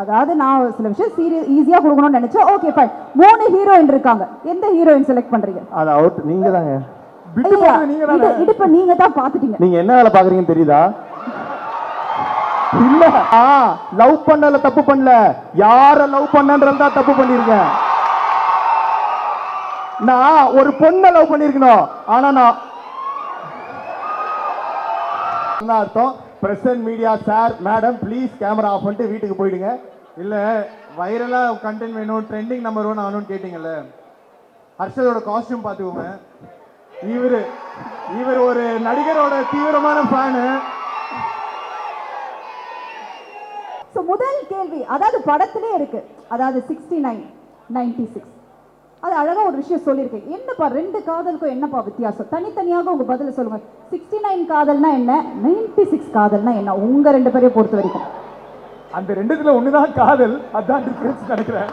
அதாவது நான் சில விஷயம் சீரியஸ் ஈஸியா கொடுக்கணும்னு நினைச்சேன். ஓகே ஃபைன் மூணு ஹீரோயின் இருக்காங்க. எந்த ஹீரோயின் செலக்ட் பண்றீங்க? அது அவுட் நீங்க தாங்க. விட்டு ஐயா, போறது நீங்க இது இடுப்ப நீங்க தான் பாத்துட்டீங்க நீங்க என்ன வேலை பாக்குறீங்கன்னு தெரியுதா? இல்ல. ஆ லவ் பண்ணல தப்பு பண்ணல. யார லவ் பண்ணன்றத தான் தப்பு பண்ணிருக்கேன் நான் ஒரு பொண்ணை லவ் பண்ணிருக்கணும் ஆனா நான் என்ன அர்த்தம்? Present media sir madam please camera off பண்ணிட்டு வீட்டுக்கு போயிடுங்க. இல்லை வைரலாக கண்டென்ட் வேணும் ட்ரெண்டிங் நம்பர் ஒன் ஆகணும்னு கேட்டிங்கல்ல. ஹர்ஷதோட காஸ்டியூம் பார்த்துக்கோங்க. இவர் இவர் ஒரு நடிகரோட தீவிரமான ஃபேனு ஸோ முதல் கேள்வி அதாவது படத்திலே இருக்கு. அதாவது சிக்ஸ்டி நைன் நைன்டி சிக்ஸ் அது அழகா ஒரு விஷயம் சொல்லியிருக்கேன் என்னப்பா ரெண்டு காதலுக்கும் என்னப்பா வித்தியாசம்? தனித்தனியாக உங்க பதில சொல்லுங்க. சிக்ஸ்டி நைன் காதல்னா என்ன? நைன்டி சிக்ஸ் காதல்னா என்ன? உங்க ரெண்டு பேரையும் பொறுத்த வரைக்கும். அந்த ரெண்டுத்துல ஒண்ணுதான் காதல். அதான் டிஃபரன்ஸ் நினைக்கிறேன்.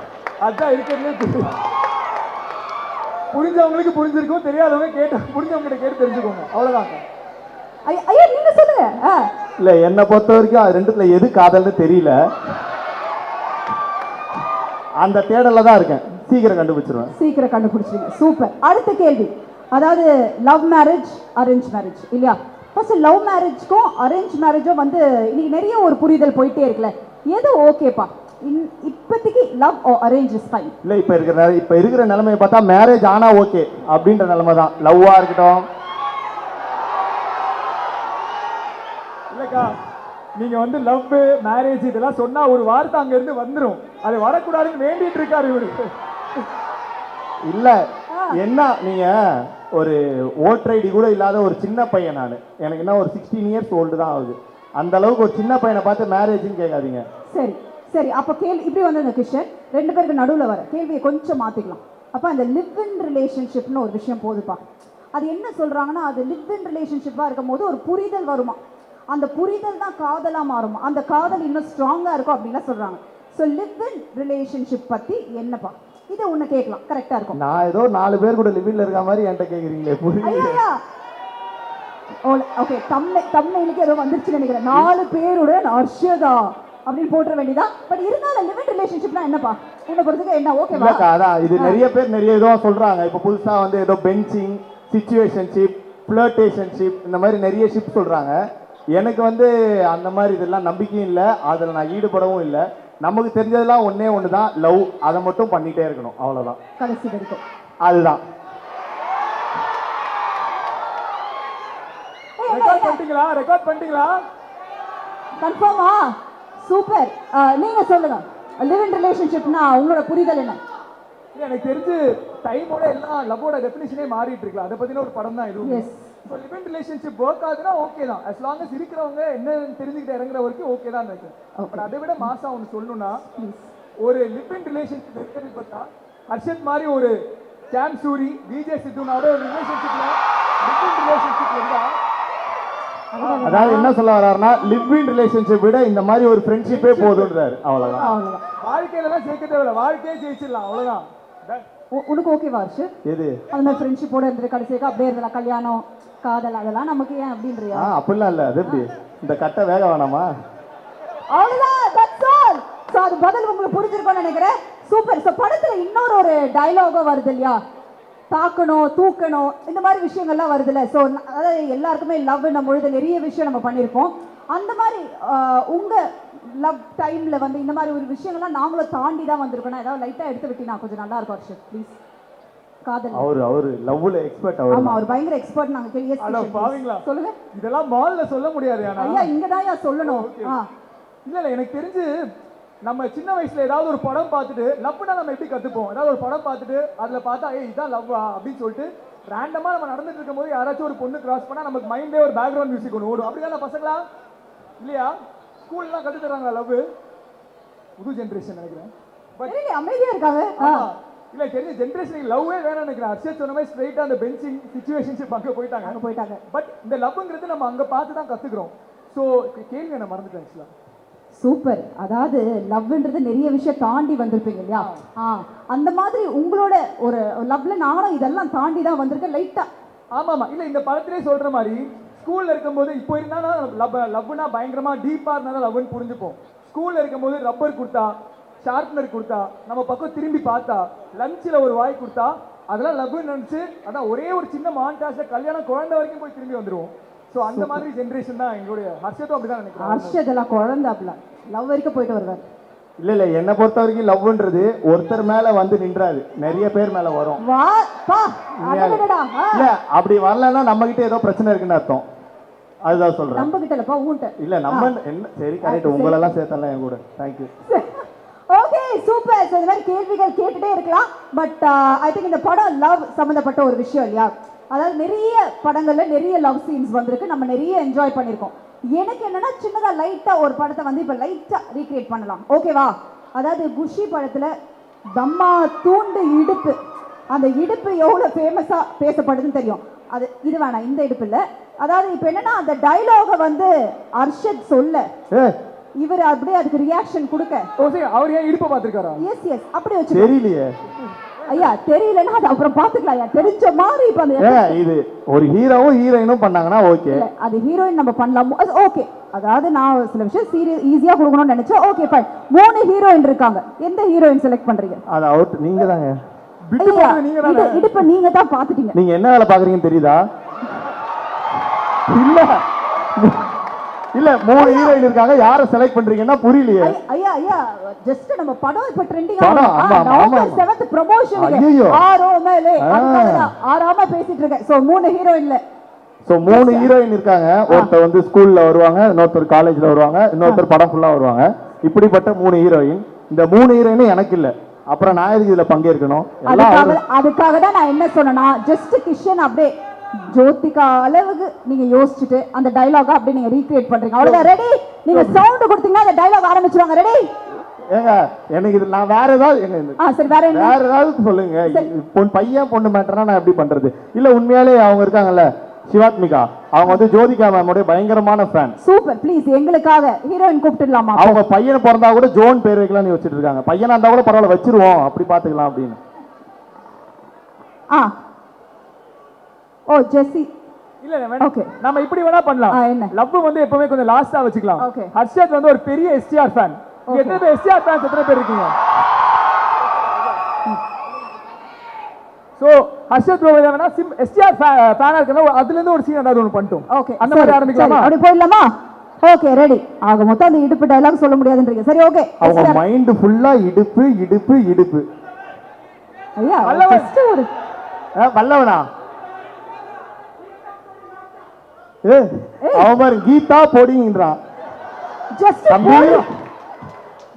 அதான் இருக்கிறதுலே தெரியும் புரிஞ்சவங்களுக்கு புரிஞ்சிருக்கும் தெரியாதவங்க கேட்டு புரிஞ்சவங்க கேட்டு தெரிஞ்சுக்கோங்க. அவ்வளவுதான் ஐயா ஐயா, நீங்க சொல்லுங்க. ஆ, இல்ல என்னை பொறுத்த வரைக்கும் அது ரெண்டுத்துல எது காதல்னு தெரியல. அந்த தேடல்ல தான் இருக்கேன். சீக்கிரம் கண்டுபிடிச்சிருவேன். சீக்கிரம் கண்டுபிடிச்சிருங்க. சூப்பர். அடுத்த கேள்வி. அதாவது லவ் மேரேஜ் அரேஞ்ச் மேரேஜ் இல்லையா? ஃபர்ஸ்ட் லவ் மேரேஜ்க்கும் அரேஞ்ச் மேரேஜும் வந்து இன்னைக்கு நிறைய ஒரு புரிதல் போயிட்டே இருக்குல்ல. எது ஓகேப்பா? இப்போதைக்கு லவ் அரேஞ்ச் இஸ் ஃபைன் இல்ல இப்ப இருக்கிற இப்ப இருக்கிற நிலைமையை பார்த்தா மேரேஜ் ஆனா ஓகே அப்படின்ற நிலைமை தான். லவ்வா இருக்கட்டும். இல்லக்கா நீங்க வந்து லவ் மேரேஜ் இதெல்லாம் சொன்னா ஒரு வார்த்தை அங்க இருந்து வந்துரும். அது வரக்கூடாதுன்னு வேண்டிட்டு இருக்காரு இவரு. இல்ல. என்ன நீங்க ஒரு ஓட்டர் ஐடி கூட இல்லாத ஒரு சின்ன பையன் நான். எனக்கு என்ன ஒரு சிக்ஸ்டீன் இயர்ஸ் ஓல்டு தான் ஆகுது. அந்த அளவுக்கு ஒரு சின்ன பையனை பார்த்து மேரேஜ்னு கேட்காதீங்க. சரி சரி. அப்போ கேள்வி இப்படி வந்து இந்த கொஷன் ரெண்டு பேருக்கு நடுவில் வர. கேள்வியை கொஞ்சம் மாற்றிக்கலாம் அப்போ அந்த லிவ் இன் ரிலேஷன்ஷிப்னு ஒரு விஷயம் போகுதுப்பா அது என்ன சொல்கிறாங்கன்னா அது லிவ் இன் ரிலேஷன்ஷிப்பாக இருக்கும் போது ஒரு புரிதல் வருமா? அந்த புரிதல் தான் காதலாக மாறுமா? அந்த காதல் இன்னும் ஸ்ட்ராங்காக இருக்கும் அப்படின்லாம் சொல்கிறாங்க ஸோ லிவ் இன் ரிலேஷன்ஷிப் பற்றி என்னப்பா? இதை ஒன்று கேட்கலாம். கரெக்டாக இருக்கும். நான் ஏதோ நாலு பேர் கூட லிவின்ல இருக்க மாதிரி என்கிட்ட கேக்குறீங்களே புரியல ஓகே தம்னை தம்னையிலுக்கு ஏதோ வந்துருச்சு நினைக்கிறேன். நாலு பேருடன் அர்ஷதா அப்படின்னு போட்டுற வேண்டியதா? பட் இருந்தாலும் லிவிங் ரிலேஷன்ஷிப்னா என்னப்பா? உன்னை பொறுத்துக்கு என்ன இல்லக்கா அதான் இது நிறைய பேர் நிறைய இதுவும் சொல்றாங்க. இப்போ புதுசா வந்து ஏதோ பெஞ்சிங் சிச்சுவேஷன்ஷிப் ஃப்ளர்டேஷன்ஷிப் இந்த மாதிரி நிறைய ஷிப் சொல்றாங்க. எனக்கு வந்து அந்த மாதிரி இதெல்லாம் நம்பிக்கையும் இல்லை. அதில் நான் ஈடுபடவும் இல்லை. நமக்கு தெரிஞ்சதெல்லாம் ஒண்ணே ஒன்று தான் லவ் அதை மட்டும் பண்ணிட்டே இருக்கணும். அவ்வளோதான் கடைசி வரைக்கும். அதுதான். ரெக்கார்ட் பண்ணிட்டீங்களா? ரெக்கார்ட் பண்ணிட்டீங்களா? கன்ஃபார்மா சூப்பர் நீங்க சொல்லுங்க. லிவிங் ரிலேஷன்ஷிப்னா உங்களோட புரிதல் என்ன? எனக்கு தெரிஞ்சு டைமோட எல்லாம் லவ்வோட டெஃபினிஷனே மாறிட்டு இருக்குல்ல. அதை பத்தின ஒரு படம் தான் Yes. So live relationship work ஆகுதுன்னா ஓகே தான். As long as இருக்கிறவங்க என்ன தெரிஞ்சுக்கிட்டு இறங்குற வரைக்கும் ஓகே தான் நினைக்கிறேன் பட் அதை விட மாசா ஒன்று சொல்லணும்னா ஒரு லிவ் இன் ரிலேஷன்ஷிப் இருக்கிறது பார்த்தா ஹர்ஷத் மாதிரி ஒரு சாம் சூரி விஜய் சித்துனாவோட ஒரு ரிலேஷன்ஷிப்ல லிவ் இன் ரிலேஷன்ஷிப் இருந்தா அதாவது என்ன சொல்ல வர்றாருன்னா லிவ் இன் ரிலேஷன்ஷிப் விட இந்த மாதிரி ஒரு ஃப்ரெண்ட்ஷிப்பே போதுன்றாரு அவ்வளோதான் அவ்வளோதான் வாழ்க்கையில சேர்க்க தேவையில்ல. வாழ்க்கையே ஜெயிச்சிடலாம். அவ்வளவுதான். உனக்கு ஓகேவா ஹர்ஷ் எது? அந்த மாதிரி ஃப்ரெண்ட்ஷிப்போட இருந்துட்டு கடைசியாக அப்படியே இருந்தலாம் கல்யாணம் காதல் அதெல்லாம் நமக்கு ஏன் அப்படின்றியா? ஆ அப்படிலாம் இல்லை. அது எப்படி? இந்த கட்டை வேக வேணாமா? அவ்வளவுதான். That's all. ஸோ அது பதில் உங்களுக்கு புரிஞ்சிருக்கும்னு நினைக்கிறேன். சூப்பர் ஸோ படத்துல இன்னொரு ஒரு டயலாகும் வருது இல்லையா? தாக்கணும் தூக்கணும் இந்த மாதிரி விஷயங்கள்லாம் வருதுல்ல ஸோ அதாவது எல்லாருக்குமே லவ்னும் பொழுது நிறைய விஷயம் நம்ம பண்ணியிருப்போம். அந்த மாதிரி ஆஹ், உங்க லவ் டைம்ல வந்து இந்த மாதிரி ஒரு விஷயங்கள்லாம் நாங்களும் தாண்டி தான் வந்திருக்கோம் ஏதாவது லைட்டா எடுத்து விட்டீங்கன்னா கொஞ்சம் நல்லா இருக்கும் ஹர்ஷத் ப்ளீஸ் காதல். அவரு அவரு லவ்ல எக்ஸ்பர்ட் அவர். ஆமா அவர் பயங்கர எக்ஸ்பர்ட் நாங்க அட பாவீங்களா? சொல்லுங்க. இதெல்லாம் மால்ல சொல்ல முடியாது ஆனா. ஐயா இங்க தான் சொல்லணும் இல்ல இல்ல எனக்கு தெரிஞ்சு நம்ம சின்ன வயசுல ஏதாவது ஒரு படம் பார்த்துட்டு லவ்னா நம்ம எப்படி கத்துப்போம்? ஏதாவது ஒரு படம் பார்த்துட்டு அதுல பார்த்தா ஏய் இதான் லவ்வா அப்படின்னு சொல்லிட்டு ரேண்டமா நம்ம நடந்துட்டு இருக்கும்போது யாராச்சும் ஒரு பொண்ணு கிராஸ் பண்ணா நமக்கு மைண்டே ஒரு பேக்ரவுண்ட் மியூசிக் ஒன்று ஓடும். அப்படிதானே பசங்களா? இல்லையா? ஸ்கூல்லாம் கத்து தராங்களா லவ் புது ஜென்ரேஷன் நினைக்கிறேன். பட் அமைதியா இருக்காங்க. இல்ல தெரிஞ்ச ஜென்ரேஷனுக்கு லவ்வே வேணும்னு நினைக்கிறேன். அர்ஷத் சொன்ன மாதிரி ஸ்ட்ரைட்டா அந்த பெஞ்சிங் சிச்சுவேஷன்ஷிப் அங்க போயிட்டாங்க. அங்க போயிட்டாங்க. பட் இந்த லவ்ங்கிறது நம்ம அங்க பார்த்து தான் கத்துக்கிறோம். ஸோ கேள்வி நான் மறந்துட்டேன் ஆக்சுவலா சூப்பர். அதாவது லவ்ன்றது நிறைய விஷயம் தாண்டி வந்திருப்பீங்க இல்லையா? ஆ அந்த மாதிரி உங்களோட ஒரு லவ்ல நானும் இதெல்லாம் தாண்டி தான் வந்திருக்கேன் லைட்டா ஆமாமா இல்ல இந்த படத்திலே சொல்ற மாதிரி ஸ்கூல்ல இருக்கும்போது இப்போ இருந்தா லவ் லவ்னா பயங்கரமா டீப்பா இருந்தா லவ்னு புரிஞ்சுப்போம். ஸ்கூல்ல இருக்கும்போது ரப்பர் கொடுத்தா ஷார்ப்னர் கொடுத்தா நம்ம பக்கம் திரும்பி பார்த்தா லஞ்சில் ஒரு வாய் கொடுத்தா அதெல்லாம் லவ்னு நினைச்சு அதான் ஒரே ஒரு சின்ன மான்டாஸ்ல கல்யாணம் குழந்தை வரைக்கும் போய் திரும்பி வந்துருவோம். ஸோ அந்த மாதிரி ஜென்ரேஷன் தான் எங்களுடைய ஹர்ஷத்தும் அப்படிதான் நினைக்கிறேன். ஹர்ஷதெல்லாம் குழந்தாப்ல லவ் வரைக்கும் போயிட்டு வருவார். இல்ல இல்ல என்னை பொறுத்த வரைக்கும் லவ்ன்றது ஒருத்தர் மேல வந்து நின்றாது. நிறைய பேர் மேல வரும். இல்ல அப்படி வரலன்னா நம்ம கிட்ட ஏதோ பிரச்சனை இருக்குன்னு அர்த்தம். அதுதான் சொல்றேன். நம்ம கிட்ட இல்லப்பா உன்கிட்ட இல்ல நம்ம என்ன சரி கரெக்ட் உங்களெல்லாம் சேர்த்தலாம் என் கூட. தேங்க்யூ ஓகே சூப்பர் ஸோ இந்த மாதிரி கேள்விகள் கேட்டுட்டே இருக்கலாம். பட் ஐ திங்க் இந்த படம் லவ் சம்மந்தப்பட்ட ஒரு விஷயம் இல்லையா? அதாவது நிறைய படங்கள்ல நிறைய லவ் சீன்ஸ் வந்திருக்கு. நம்ம நிறைய என்ஜாய் பண்ணியிருக்கோம். எனக்கு என்னன்னா சின்னதா லைட்டா ஒரு படத்தை வந்து இப்போ லைட்டா ரீக்ரியேட் பண்ணலாம். ஓகேவா அதாவது குஷி படத்துல தம்மா தூண்டு இடுப்பு. அந்த இடுப்பு எவ்வளோ ஃபேமஸாக பேசப்படுதுன்னு தெரியும். அது இது வேணாம் இந்த இடுப்பு இல்லை. அதாவது இப்போ என்னன்னா அந்த டைலாகை வந்து அர்ஷத் சொல்ல. இவர் அப்படியே அதுக்கு ரியாக்ஷன் கொடுக்க. அவர் ஏன் இடுப்பை பார்த்துருக்காரா? எஸ் எஸ் அப்படி வச்சு தெரியலையே. ஐயா தெரியலன்னா அது அப்புறம் பாத்துக்கலாம் ஐயா. தெரிஞ்ச மாதிரி இப்ப அந்த இது ஒரு ஹீரோவும் ஹீரோயினும் பண்ணாங்கன்னா ஓகே அது ஹீரோயின் நம்ம பண்ணலாம்? அது ஓகே அதாவது நான் சில விஷயம் சீரியஸ் ஈஸியா கொடுக்கணும்னு நினைச்சேன் ஓகே ஃபைன் மூணு ஹீரோயின் இருக்காங்க. எந்த ஹீரோயின் செலக்ட் பண்றீங்க? அது அவுட் நீங்க தாங்க. இடுப்ப நீங்க தான் பாத்துட்டீங்க நீங்க என்ன வேலை பாக்குறீங்கன்னு தெரியுதா? இல்ல. இல்ல மூணு ஹீரோயின் இருக்காங்க. யாரை செலக்ட் பண்றீங்கன்னா புரியலையே. ஐயா, ஐயா ஜஸ்ட் நம்ம படம் இப்ப trending November. Seventh promotion. Aaromaley. ஆறாம பேசிட்டு இருக்கேன். சோ மூணு ஹீரோயின்ல சோ மூணு ஹீரோயின் இருக்காங்க. ஒருத்தர் வந்து ஸ்கூல்ல வருவாங்க இன்னொருத்தர் காலேஜ்ல வருவாங்க இன்னொருத்தர் படம் ஃபுல்லா வருவாங்க. இப்படிப்பட்ட மூணு ஹீரோயின் இந்த மூணு ஹீரோயினும் எனக்கு இல்ல. அப்புறம் நான் எதுக்கு இதுல பங்கேற்கணும்? அதுக்காக தான் நான் என்ன சொன்னேன்னா ஜஸ்ட் கிஷன் அப்படியே ஜோதிகா அளவுக்கு நீங்க யோசிச்சுட்டு அந்த டைலாக அப்படியே நீங்க ரீக்ரியேட் பண்றீங்க. அவ்வளவுதான். ரெடி நீங்க சவுண்ட் கொடுத்தீங்கன்னா அந்த டைலாக் ஆரம்பிச்சிருவாங்க. ரெடி ஏங்க எனக்கு இது நான் வேற ஏதாவது ஆ சரி வேற என்ன? வேற ஏதாவது சொல்லுங்க. பொன் பையன் பொண்ணு மேட்டர்னா நான் எப்படி பண்றது? இல்ல உண்மையாலே அவங்க இருக்காங்கல்ல சிவாத்மிகா. அவங்க வந்து ஜோதிகா மேமோட பயங்கரமான ஃபேன் சூப்பர் ப்ளீஸ் எங்களுக்காக ஹீரோயின் கூப்பிட்டுடலாமா? அவங்க பையனை பிறந்தா கூட ஜோன் பேர் வைக்கலாம்னு வச்சுட்டு இருக்காங்க. பையனா இருந்தா கூட பரவாயில்ல வச்சிருவோம். அப்படி பாத்துக்கலாம் அப்படின்னு. ஆ. ஓ ஜெஸ்ஸி இல்ல வேணாம். Okay. நம்ம இப்படி வேணா பண்ணலாம். என்ன? லவ் வந்து எப்பவுமே கொஞ்சம் லாஸ்டா வச்சுக்கலாம். Okay. ஹர்ஷத் வந்து ஒரு பெரிய எஸ்டிஆர் ஃபேன். எத்தனை பேர் எஸ்டிஆர் ஃபேன்ஸ் எத்தனை பேர் இருக்கீங்க? சோ ஹர்ஷத் ப்ரோ வேணா சிம் எஸ்டிஆர் ஃபேனா இருக்கணும் அதுல இருந்து ஒரு சீன் ஏதாவது ஒன்று பண்ணிட்டோம். ஓகே அந்த மாதிரி ஆரம்பிக்கலாமா? அப்படி போயிடலாமா? ஓகே ரெடி ஆக மொத்தம் அந்த இடுப்பு டைலாக் சொல்ல முடியாதுன்றீங்க. சரி ஓகே அவங்க மைண்ட் ஃபுல்லா இடுப்பு இடுப்பு இடுப்பு. ஐயா வல்லவன். ஒரு வல்லவனா? அவன் கீதா பொடிங்கிறான் தம்பி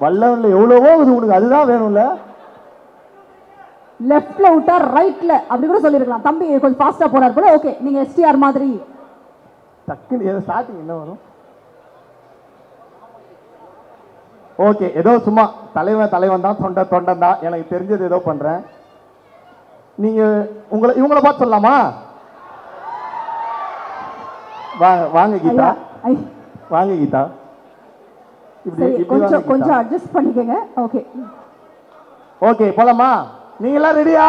வல்லவன்ல எவ்வளவோ இது உனக்கு அதுதான் வேணும்ல? லெஃப்ட்ல விட்டா ரைட்ல அப்படி கூட சொல்லிருக்கலாம். தம்பி கொஞ்சம் ஃபாஸ்டா போறாரு போல. ஓகே நீங்க எஸ்டிஆர் மாதிரி. டக்குன்னு ஸ்டார்டிங் என்ன வரும்? ஓகே ஏதோ சும்மா தலைவன் தலைவன் தான் தொண்டை தொண்டன் தான். எனக்கு தெரிஞ்சது ஏதோ பண்றேன். நீங்க உங்களை இவங்கள பார்த்து சொல்லலாமா? வாங்க வாங்க கீதா. வாங்க கீதா. இப்படி கொஞ்சம் கொஞ்சம் அட்ஜஸ்ட் பண்ணிக்கங்க. ஓகே ஓகே போலாமா? நீங்க எல்லாம் ரெடியா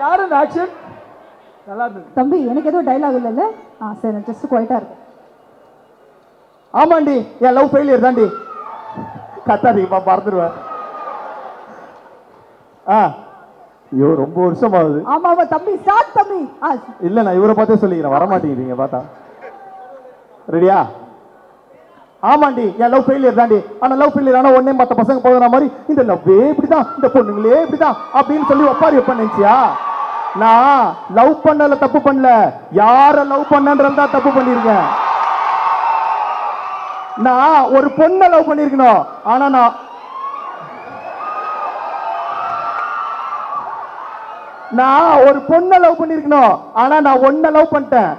யாரு ஆக்ஷன் நல்லா இருந்தது. தம்பி எனக்கு எதுவும் டைலாக் இல்லைல்ல? ஆ சரி ஜஸ்ட் குவைட்டா இருக்கு ஆமாண்டி என் லவ் ஃபெயிலியர் தாண்டி. கத்தாதீங்கப்பா மறந்துடுவேன். ஆ. ஐயோ ரொம்ப வருஷம் ஆகுது ஆமா ஆமா தம்பி ஸ்டார்ட் தம்பி. இல்ல நான் இவரை பார்த்தே சொல்லிக்கிறேன். வர மாட்டேங்கிறீங்க பார்த்தா. ரெடியா ஆமாண்டி என் லவ் ஃபெயிலியர் தாண்டி. ஆனா லவ் ஃபெயிலியர் ஆனா உடனே மத்த பசங்க போகிற மாதிரி இந்த லவ்வே இப்படிதான் இந்த பொண்ணுங்களே இப்படிதான் அப்படின்னு சொல்லி ஒப்பாரி வைப்பேன் நினைச்சியா? நான் லவ் பண்ணல தப்பு பண்ணல. யார லவ் பண்ணன்றதா தப்பு பண்ணிருக்கேன் நான் ஒரு பொண்ணை லவ் பண்ணிருக்கணும் ஆனா நான் நான் ஒரு பொண்ணை லவ் பண்ணியிருக்கணும். ஆனால் நான் ஒன்றை லவ் பண்ணிட்டேன்.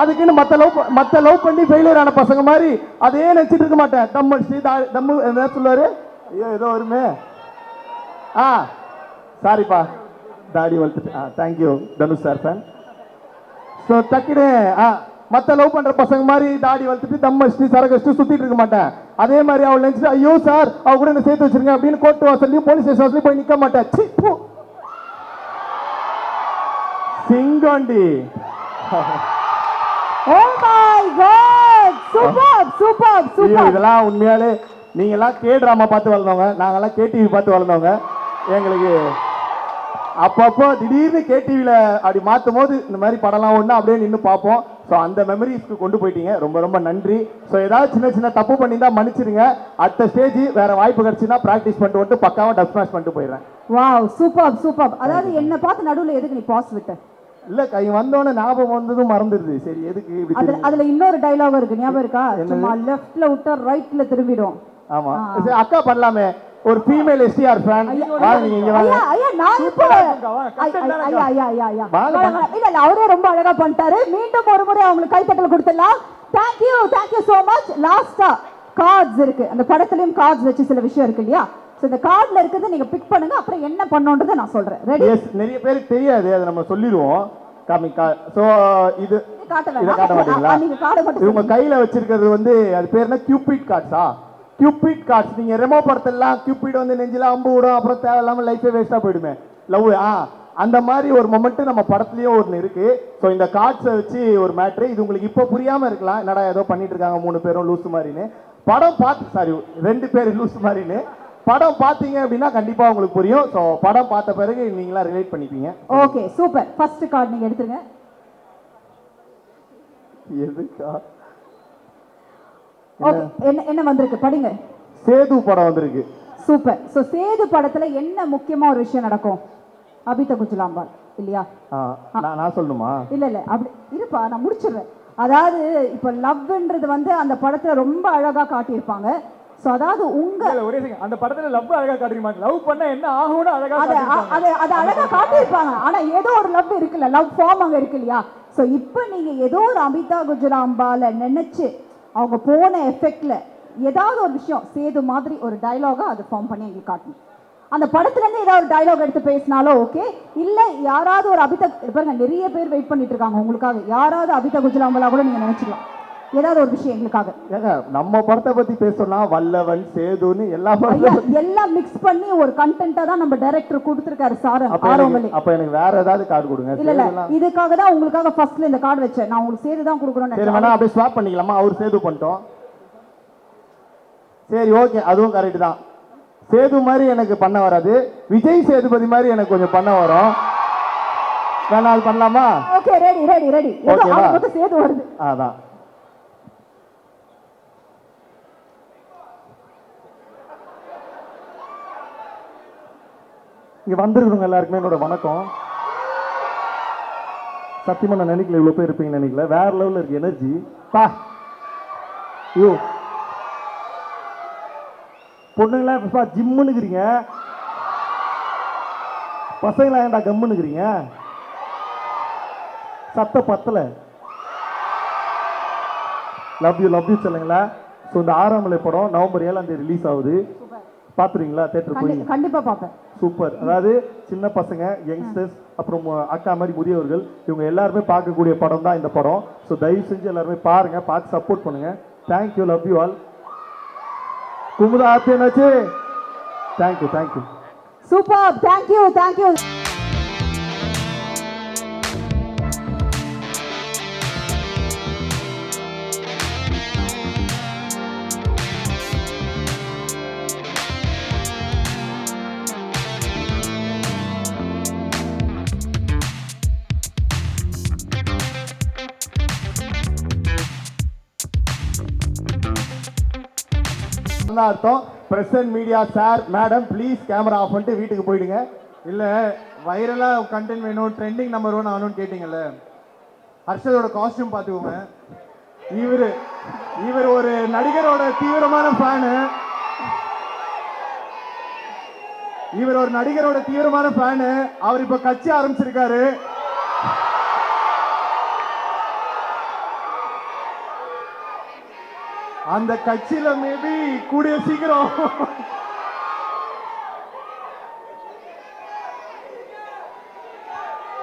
அதுக்குன்னு மற்ற லவ் மற்ற லவ் பண்ணி ஃபெயிலியர் ஆன பசங்க மாதிரி அதே நினச்சிட்டு இருக்க மாட்டேன். தம்மு ஸ்ரீ தம்மு என்ன சொல்லுவார்? ஐயோ ஏதோ வருமே. ஆ சாரிப்பா தாடி வளர்த்துட்டு ஆ thank you Dhanush sir fan so டக்குனு ஆ மற்ற லவ் பண்ணுற பசங்க மாதிரி தாடி வளர்த்துட்டு தம் ஸ்ரீ சரக்கு சுற்றிட்டு இருக்க மாட்டேன். அதே மாதிரி அவள் நினச்சிட்டு ஐயோ சார் அவ கூட என்ன சேர்த்து வச்சிருங்க அப்படின்னு கோர்ட்டு வாசல்லையும் போலீஸ் ஸ்டேஷன் வாசல்லையும் போய் நிற்க மாட்டேன். சீ, பூ. சிங்கோண்டி. ஓ my god super super super இதெல்லாம் உண்மையாலே நீங்க எல்லாம் கே ட்ராமா பார்த்து வளர்ந்தவங்க. நாங்கெல்லாம் கேடிவி பார்த்து வளர்ந்தவங்க. எங்களுக்கு அப்பப்போ திடீர்னு கேடிவியில் அப்படி மாற்றும் போது இந்த மாதிரி படம்லாம் ஒன்று அப்படியே நின்று பார்ப்போம். ஸோ அந்த மெமரிஸ்க்கு கொண்டு போயிட்டீங்க. ரொம்ப ரொம்ப நன்றி. ஸோ ஏதாவது சின்ன சின்ன தப்பு பண்ணியிருந்தா மன்னிச்சிடுங்க. அடுத்த ஸ்டேஜ் வேற வாய்ப்பு கிடைச்சுன்னா ப்ராக்டிஸ் பண்ணிட்டு வந்துட்டு பக்காவாக டப் ஸ்மாஷ் பண்ணிட்டு போயிடுறேன். வாவ் சூப்பர் சூப்பர் அதாவது என்ன பார்த்து நடுவுல எதுக்கு நீ பாஸ் விட்ட? இல்லை கை வந்தோடனே ஞாபகம் வந்ததும் மறந்துடுது. சரி எதுக்கு இப்படி அதுல அதுல இன்னொரு டைலாக் இருக்கு. ஞாபகம் இருக்கா? சும்மா லெஃப்ட்ல விட்டா ரைட்ல திரும்பிடும். ஆமா. சரி அக்கா பண்ணலாமே. ஒரு ஃபீமேல் எஸ்டிஆர் ஃபேன் வாங்க நீங்க வாங்க. ஐயா நான் இப்போ ஐயா ஐயா ஐயா ஐயா. இல்ல இல்ல அவரே ரொம்ப அழகா பண்ணிட்டாரு. மீண்டும் ஒரு முறை அவங்களுக்கு கைத்தட்டல் கொடுத்துடலாம். Thank you thank you so much லாஸ்டா கார்ட்ஸ் இருக்கு. அந்த படத்துலயும் கார்ட்ஸ் வச்சு சில விஷயம் இருக்கு இல்லையா? ஸோ இந்த கார்டில் இருக்கிறத நீங்க பிக் பண்ணுங்க அப்புறம் என்ன பண்ணணுன்றதை நான் சொல்றேன். ரெடி எஸ் நிறைய பேருக்கு தெரியாது அதை நம்ம சொல்லிடுவோம். காமி கா ஸோ இது காட்ட இதை காட்ட மாட்டீங்களா? இவங்க கையில வச்சிருக்கிறது வந்து அது பேர் என்ன? கியூபிட் கார்ட்ஸா கியூபிட் கார்ட்ஸ் நீங்க ரெமோ படத்தெல்லாம் கியூபிட் வந்து நெஞ்சில அம்பு விடும் அப்புறம் தேவையில்லாம லைஃபே வேஸ்டா போயிடுமே. லவ் ஆ? அந்த மாதிரி ஒரு மொமெண்ட் நம்ம படத்துலயும் ஒன்று இருக்கு. ஸோ இந்த கார்ட்ஸை வச்சு ஒரு மேட்ரு இது உங்களுக்கு இப்போ புரியாம இருக்கலாம். என்னடா ஏதோ பண்ணிட்டு இருக்காங்க மூணு பேரும் லூசு மாதிரின்னு. படம் பார்த்து சாரி ரெண்டு பேர் லூசு மாதிரின்னு. படம் பார்த்தீங்க அப்படின்னா கண்டிப்பா உங்களுக்கு புரியும். ஸோ படம் பார்த்த பிறகு நீங்களா ரிலேட் பண்ணிப்பீங்க. ஓகே சூப்பர் ஃபர்ஸ்ட் கார்டு நீங்க எடுத்துருங்க. எதுக்கா என்ன என்ன வந்திருக்கு? படிங்க. சேது படம் வந்திருக்கு. சூப்பர் ஸோ சேது படத்துல என்ன முக்கியமா ஒரு விஷயம் நடக்கும்? அபித குஜலாம்பால் இல்லையா? நான் சொல்லணுமா? இல்ல இல்ல அப்படி இருப்பா நான் முடிச்சிடுறேன். அதாவது இப்ப லவ்ன்றது வந்து அந்த படத்துல ரொம்ப அழகா காட்டியிருப்பாங்க. ஸோ அதாவது உங்க ஒரே. அந்த படத்துல லவ் அழகா காட்டிருக்க மாட்டாங்க லவ் பண்ணா என்ன ஆகும்னு அழகா அதை. அதை அழகா காட்டியிருப்பாங்க. ஆனா ஏதோ ஒரு லவ் இருக்குல்ல லவ் ஃபார்ம் அங்க இருக்கு இல்லையா? ஸோ இப்போ நீங்க ஏதோ ஒரு அமிதா குஜராம்பால நினைச்சு அவங்க போன எஃபெக்ட்ல ஏதாவது ஒரு விஷயம் சேது மாதிரி ஒரு டயலாகா அது ஃபார்ம் பண்ணி எங்களுக்கு காட்டணும். அந்த படத்துல இருந்து ஏதாவது ஒரு டயலாக் எடுத்து பேசினாலும் ஓகே இல்ல யாராவது ஒரு அபிதா பாருங்க நிறைய பேர் வெயிட் பண்ணிட்டு இருக்காங்க உங்களுக்காக. யாராவது அபிதா குஜராம்பலா கூட நீங்க நினைச்சுக்கலாம். ஏதாவது ஒரு விஷயம் எங்களுக்காக. ஏங்க நம்ம படத்தை பத்தி பேசணும்னா வல்லவன் சேதுன்னு எல்லா படத்தையும் எல்லாம் மிக்ஸ் பண்ணி ஒரு கண்டென்ட்டா தான் நம்ம டைரக்டர் கொடுத்துருக்காரு சார் அப்ப ஆரோமலே அப்ப எனக்கு வேற ஏதாவது கார்டு கொடுங்க. இல்ல இல்ல. இதுக்காக தான் உங்களுக்காக ஃபர்ஸ்ட்ல இந்த கார்டு வச்சேன். நான் உங்களுக்கு சேது தான் கொடுக்கணும்னு சரி. வேணா அப்படியே ஸ்வாப் பண்ணிக்கலாமா? அவர் சேது பண்ணிட்டோம். சரி ஓகே அதுவும் கரெக்ட் தான். சேது மாதிரி எனக்கு பண்ண வராது. விஜய் சேதுபதி மாதிரி எனக்கு கொஞ்சம் பண்ண வரும். வேணா அது பண்ணலாமா? ஓகே ரெடி ரெடி ரெடி ஓகேவா? சேது வருது. அதான். இங்கே வந்திருக்கிறவங்க எல்லாருக்குமே என்னோட வணக்கம். சத்தியமாக நான் நினைக்கல இவ்வளோ பேர் இருப்பீங்கன்னு நினைக்கல. வேற லெவலில் இருக்கு எனர்ஜி பா. ஐயோ. பொண்ணுங்களா இப்போ ஜிம்முன்னு இருக்கிறீங்க பசங்களா ஏன்டா கம்முன்னு இருக்கிறீங்க சத்த பத்தல. லவ் யூ லவ் யூ சொல்லுங்களா. ஸோ இந்த ஆறாம் மலை படம் நவம்பர் ஏழாம் தேதி ரிலீஸ் ஆகுது. பார்த்துறீங்களா தேட்டர் போய் கண்டி- கண்டிப்பா பார்ப்பேன் சூப்பர். அதாவது சின்ன பசங்க யங்ஸ்டர்ஸ் அப்புறம் அக்கா மாதிரி முதியவர்கள் இவங்க எல்லாருமே பார்க்கக்கூடிய படம் தான் இந்த படம். ஸோ தயவு செஞ்சு எல்லாருமே பாருங்க பார்த்து சப்போர்ட் பண்ணுங்க. Thank you love you all Kumudha happy என்னாச்சு? Thank you thank you super thank you thank you என்ன அர்த்தம். Present media sir madam please camera off பண்ணிட்டு வீட்டுக்கு போயிடுங்க. இல்லை வைரலாக கண்டென்ட் வேணும் ட்ரெண்டிங் நம்பர் ஒன் ஆகணும்னு கேட்டிங்கல்ல. ஹர்ஷதோட காஸ்டியூம் பார்த்துக்கோங்க. இவர் இவர் ஒரு நடிகரோட தீவிரமான ஃபேனு இவர் ஒரு நடிகரோட தீவிரமான ஃபேனு அவர் இப்போ கட்சி ஆரம்பிச்சிருக்காரு. அந்த கட்சியில மேபி கூடிய சீக்கிரம்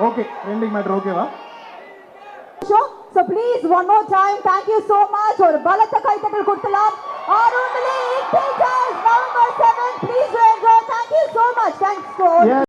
ஓகே ட்ரெண்டிங் மேட்டர் ஓகேவா So please one more time thank you so much ஒரு பலத்த கைத்தட்டல் கொடுக்கலாம் Aaromaley in theatres November 7 please enjoy thank you so much thanks to all Yes.